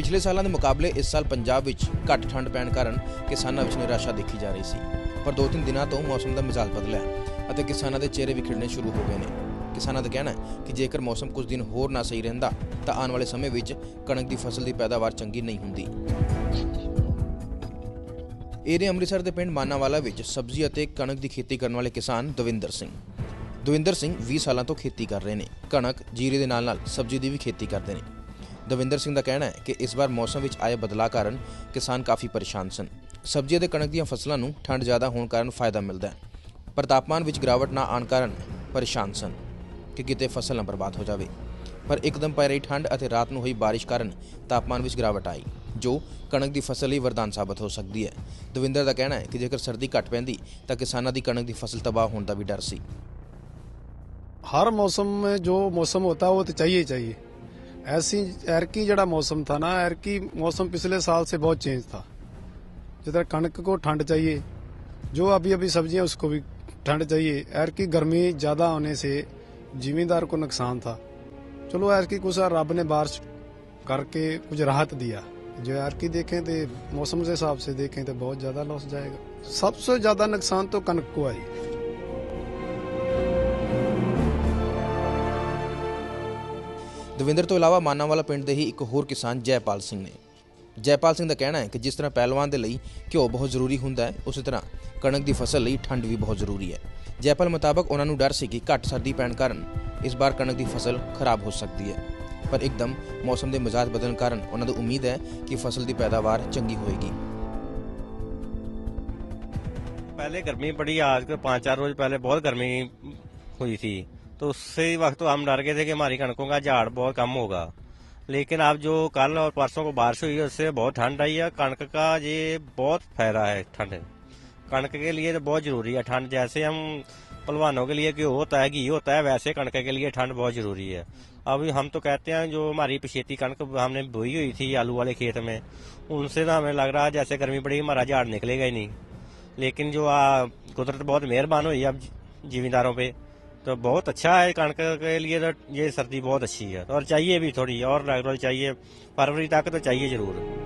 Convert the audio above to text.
ਪਿਛਲੇ ਸਾਲਾਂ ਦੇ ਮੁਕਾਬਲੇ ਇਸ ਸਾਲ ਪੰਜਾਬ ਵਿੱਚ ਘੱਟ ਠੰਡ ਪੈਣ ਕਾਰਨ ਕਿਸਾਨਾਂ ਵਿੱਚ ਨਿਰਾਸ਼ਾ ਦੇਖੀ ਜਾ ਰਹੀ ਸੀ। ਪਰ ਦੋ ਤਿੰਨ ਦਿਨਾਂ ਤੋਂ ਮੌਸਮ ਦਾ ਮਿਜ਼ਾਜ ਬਦਲਿਆ ਅਤੇ ਕਿਸਾਨਾਂ ਦੇ ਚਿਹਰੇ ਵੀ ਖਿੜਨੇ ਸ਼ੁਰੂ ਹੋ ਗਏ ਨੇ। ਕਿਸਾਨਾਂ ਦਾ ਕਹਿਣਾ ਹੈ ਕਿ ਜੇਕਰ ਮੌਸਮ ਕੁਝ ਦਿਨ ਹੋਰ ਨਾ ਸਹੀ ਰਹਿੰਦਾ, ਤਾਂ ਆਉਣ ਵਾਲੇ ਸਮੇਂ ਵਿੱਚ ਕਣਕ ਦੀ ਫਸਲ ਦੀ ਪੈਦਾਵਾਰ ਚੰਗੀ ਨਹੀਂ ਹੁੰਦੀ। ਏਰੇ ਅੰਮ੍ਰਿਤਸਰ ਦੇ ਪਿੰਡ ਮਾਨਾਵਾਲਾ ਵਿੱਚ ਸਬਜ਼ੀ ਅਤੇ ਕਣਕ ਦੀ ਖੇਤੀ ਕਰਨ ਵਾਲੇ ਕਿਸਾਨ ਦਵਿੰਦਰ ਸਿੰਘ। ਦਵਿੰਦਰ ਸਿੰਘ 20 ਸਾਲਾਂ ਤੋਂ ਖੇਤੀ ਕਰ ਰਹੇ ਨੇ। ਕਣਕ ਜੀਰੇ ਦੇ ਨਾਲ-ਨਾਲ ਸਬਜ਼ੀ ਦੀ ਵੀ ਖੇਤੀ ਕਰਦੇ ਨੇ। ਦਵਿੰਦਰ ਸਿੰਘ ਦਾ ਕਹਿਣਾ ਹੈ ਕਿ ਇਸ ਵਾਰ ਮੌਸਮ ਵਿੱਚ ਆਏ ਬਦਲਾਅ ਕਾਰਨ ਕਿਸਾਨ ਕਾਫੀ ਪਰੇਸ਼ਾਨ ਸਨ। ਸਬਜ਼ੀ ਅਤੇ ਕਣਕ ਦੀਆਂ ਫਸਲਾਂ ਨੂੰ ਠੰਡ ਜ਼ਿਆਦਾ ਹੋਣ ਕਾਰਨ ਫਾਇਦਾ ਮਿਲਦਾ ਹੈ। ਪਰ ਤਾਪਮਾਨ ਵਿੱਚ ਗਿਰਾਵਟ ਨਾ ਆਣ ਕਾਰਨ ਪਰੇਸ਼ਾਨ ਸਨ ਕਿ ਕਿਤੇ ਫਸਲ ਨਾ ਬਰਬਾਦ ਹੋ ਜਾਵੇ। ਪਰ ਇੱਕਦਮ ਪੈ ਰਹੀ ਠੰਡ ਅਤੇ ਰਾਤ ਨੂੰ ਹੋਈ ਬਾਰਿਸ਼ ਕਾਰਨ ਤਾਪਮਾਨ ਵਿੱਚ ਗਿਰਾਵਟ ਆਈ, ਜੋ ਕਣਕ ਦੀ ਫਸਲ ਲਈ ਵਰਦਾਨ ਸਾਬਤ ਹੋ ਸਕਦੀ ਹੈ। ਦਵਿੰਦਰ ਦਾ ਕਹਿਣਾ ਹੈ ਕਿ ਜੇਕਰ ਸਰਦੀ ਘਟ ਪੈਂਦੀ ਤਾਂ ਕਿਸਾਨਾਂ ਦੀ ਕਣਕ ਦੀ ਫਸਲ ਤਬਾਹ ਹੋਣ ਦਾ ਵੀ ਡਰ ਸੀ। ਹਰ ਮੌਸਮ ਜੋ ਮੌਸਮ ਹੁੰਦਾ ਉਹ ਤਾਂ ਚਾਹੀਏ ਚਾਹੀਏ। ऐसी एरकी जड़ा मौसम था ना एरकी मौसम पिछले साल से बहुत चेंज था जिधर कणक को ठंड चाहिए जो अभी अभी सब्जियां उसको भी ठंड चाहिए एरकी गर्मी ज्यादा होने से जिमींदार को नुकसान था चलो एरकी कुछ रब ने बारिश करके कुछ राहत दिया जो एरकी देखें तो मौसम के हिसाब से देखें तो बहुत ज्यादा लॉस जाएगा सबसे ज्यादा नुकसान तो कनक को आई ਦਵਿੰਦਰ ਤੋਂ ਇਲਾਵਾ ਮਾਨਾਵਾਲਾ ਪਿੰਡ ਦੇ ਹੀ ਇੱਕ ਹੋਰ ਕਿਸਾਨ ਜੈਪਾਲ ਸਿੰਘ ਨੇ ਜੈਪਾਲ ਸਿੰਘ ਦਾ ਕਹਿਣਾ ਹੈ ਕਿ ਜਿਸ ਤਰ੍ਹਾਂ ਪਹਿਲਵਾਨ ਦੇ ਲਈ ਘਿਓ ਬਹੁਤ ਜ਼ਰੂਰੀ ਹੁੰਦਾ ਹੈ ਉਸੇ ਤਰ੍ਹਾਂ ਕਣਕ ਦੀ ਫਸਲ ਲਈ ਠੰਡ ਵੀ ਬਹੁਤ ਜ਼ਰੂਰੀ ਹੈ ਜੈਪਾਲ ਮੁਤਾਬਕ ਉਹਨਾਂ ਨੂੰ ਡਰ ਸੀ ਕਿ ਘੱਟ ਸਰਦੀ ਪੈਣ ਕਾਰਨ ਇਸ ਵਾਰ ਕਣਕ ਦੀ ਫਸਲ ਖਰਾਬ ਹੋ ਸਕਦੀ ਹੈ ਪਰ ਇੱਕਦਮ ਮੌਸਮ ਦੇ ਮਿਜ਼ਾਜ ਬਦਲਣ ਕਾਰਨ ਉਹਨਾਂ ਨੂੰ ਉਮੀਦ ਹੈ ਕਿ ਫਸਲ ਦੀ ਪੈਦਾਵਾਰ ਚੰਗੀ ਹੋਏਗੀ पहले गर्मी पड़ी आज के पाँच चार रोज पहले बहुत गर्मी हुई थी تو اس سے وقت تو ہم ڈر گئے تھے کہ ہماری کنکوں کا جھاڑ بہت کم ہوگا۔ لیکن اب جو کل اور پرسوں کو بارش ہوئی ہے، اس سے بہت ٹھنڈ آئی ہے۔ کنک کا یہ بہت پھیرا ہے، ٹھنڈ۔ کنک کے لیے تو بہت ضروری ہے ٹھنڈ۔ جیسے ہم پلوانوں کے لیے گیہ ہوتا ہے، گھی ہوتا ہے، ویسے کنک کے لیے ٹھنڈ بہت ضروری ہے۔ اب ہم تو کہتے ہیں، جو ہماری پچھیتی کنک ہم نے بوئی ہوئی تھی آلو والے کھیت میں، ان سے تو ہمیں لگ رہا جیسے گرمی پڑی، ہمارا جھاڑ نکلے گا ہی نہیں۔ لیکن جو قدرت بہت مہربان ہوئی اب جی- جمینداروں پہ۔ तो बहुत अच्छा है कणक के लिए तो ये सर्दी बहुत अच्छी है और चाहिए भी थोड़ी और रोज चाहिए फरवरी तक तो चाहिए जरूर